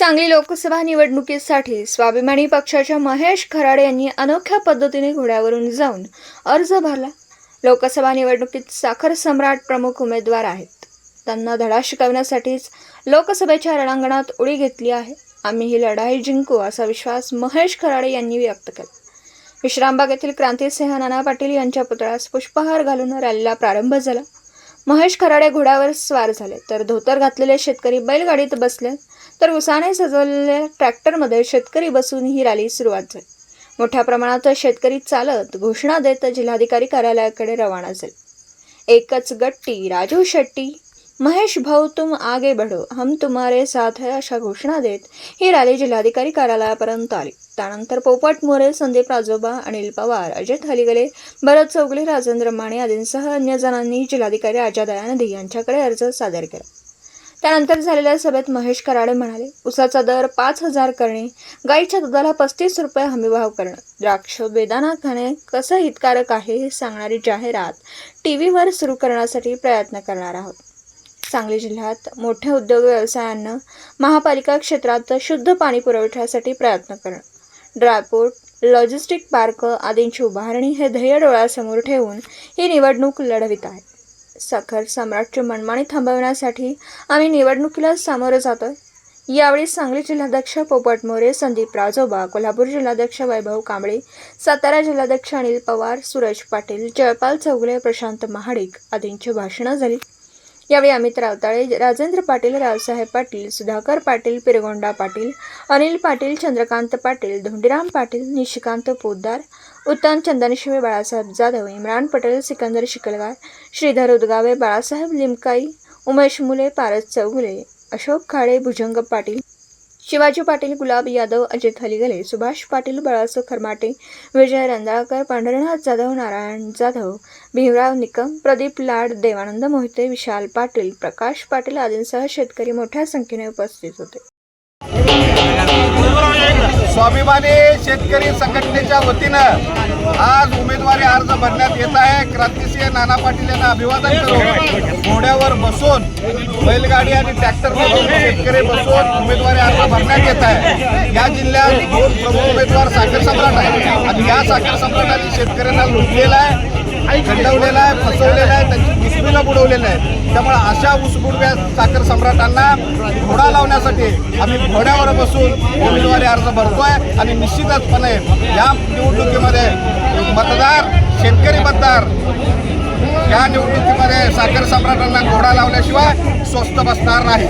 सांगली लोकसभा निवडणुकीसाठी स्वाभिमानी पक्षाच्या महेश खराडे यांनी अनोख्या पद्धतीने घोड्यावरून जाऊन अर्ज भरला. लोकसभा निवडणुकीत साखर सम्राट प्रमुख उमेदवार आहेत. त्यांना धडा शिकवण्यासाठीच लोकसभेच्या रणांगणात उडी घेतली आहे. आम्ही ही लढाई जिंकू असा विश्वास महेश खराडे यांनी व्यक्त केला. विश्रामबाग येथील क्रांतीसिंह नाना पाटील यांच्या पुतळ्यास पुष्पहार घालून रॅलीला प्रारंभ झाला. महेश खराडे घोड्यावर स्वार झाले. तर धोतर घातलेले शेतकरी बैलगाडीत बसले. तर उसाने सजवलेल्या ट्रॅक्टरमध्ये शेतकरी बसून ही रॅली सुरुवात झाली. मोठ्या प्रमाणात शेतकरी चालत घोषणा देत जिल्हाधिकारी कार्यालयाकडे रवाना झाले. एकच गट्टी राजू शेट्टी महेश भाऊ तुम आगे बढ़ो हम तुम्हारे साथ है अशा घोषणा देत ही रॅली जिल्हाधिकारी कार्यालयापर्यंत आली. त्यानंतर पोपट मोरे संदीप राजोबा अनिल पवार अजय हलिगले भरत चौगले राजेंद्र माने आदींसह अन्य जणांनी जिल्हाधिकारी अजय दयानंदी यांच्याकडे अर्ज सादर केला. त्यानंतर झालेल्या सभेत महेश कराडे म्हणाले उसाचा दर पाच हजार करणे गाईच्या दुधाला पस्तीस रुपये हमीभाव करणं द्राक्ष बेदाना खाणे कसं हितकारक आहे हे सांगणारी जाहिरात टी व्हीवर सुरू करण्यासाठी प्रयत्न करणार आहोत. सांगली जिल्ह्यात मोठ्या उद्योग व्यवसायांना महापालिका क्षेत्रात शुद्ध पाणी पुरवठ्यासाठी प्रयत्न करणं ड्रायपोर्ट लॉजिस्टिक पार्क आदींची उभारणी हे ध्येय डोळ्यासमोर ठेवून ही निवडणूक लढवित आहे. साखर सम्राटची मनमानी थांबवण्यासाठी आम्ही निवडणुकीला सामोरं जातो यावेळी सांगली जिल्हाध्यक्ष पोपट मोरे संदीप राजोबा कोल्हापूर जिल्हाध्यक्ष वैभव कांबळे सातारा जिल्हाध्यक्ष अनिल पवार सूरज पाटील जयपाल चौगुले प्रशांत महाडिक आदींची भाषणं झाली. यावेळी अमित रावताळे राजेंद्र पाटील रावसाहेब पाटील सुधाकर पाटील पिरगोंडा पाटील अनिल पाटील चंद्रकांत पाटील धोंडीराम पाटील निशिकांत पोद्दार उत्तम चंदनशिवे बाळासाहेब जाधव इम्रान पटेल सिकंदर शिकलगार श्रीधर उदगावे बाळासाहेब लिमकाई उमेश मुले पारस चौगुले अशोक खाडे भुजंग पाटील शिवाजी पाटील गुलाब यादव अजित हलिगले सुभाष पाटील बाळासो खरमाटे विजय रंदाळकर पांढरनाथ जाधव नारायण जाधव भीमराव निकम प्रदीप लाड देवानंद मोहिते विशाल पाटील प्रकाश पाटील आदींसह शेतकरी मोठ्या संख्येने उपस्थित होते. स्वाभिमानी शेतकरी संघटनेच्या वतीनं आज उमेदवारी अर्ज भरण्यात येत आहे. क्रांतिसिंह नाना पाटील यांना अभिवादन करून घोड्यावर बसून बैलगाडी आणि ट्रॅक्टर शेतकरी बसून उमेदवारी अर्ज भरण्यात येत आहे. या जिल्ह्यात दोन प्रमुख उमेदवार साखर सम्राट आहेत. आणि या साखर सम्राटाने शेतकऱ्यांना लुटलेला आहे. खंडवलेला आहे फसवलेला आहे त्यांची किसमीला बुडवलेलं आहे. त्यामुळे अशा उसबुडव्या साखर सम्राटांना घोडा लावण्यासाठी आम्ही घोड्यावर बसून उमेदवारी अर्ज भरतोय आणि निश्चितचपणे या निवडणुकीमध्ये मतदार शेतकरी मतदार या निवडणुकीमध्ये साखर सम्राटांना घोडा लावल्याशिवाय स्वस्त बसणार नाही.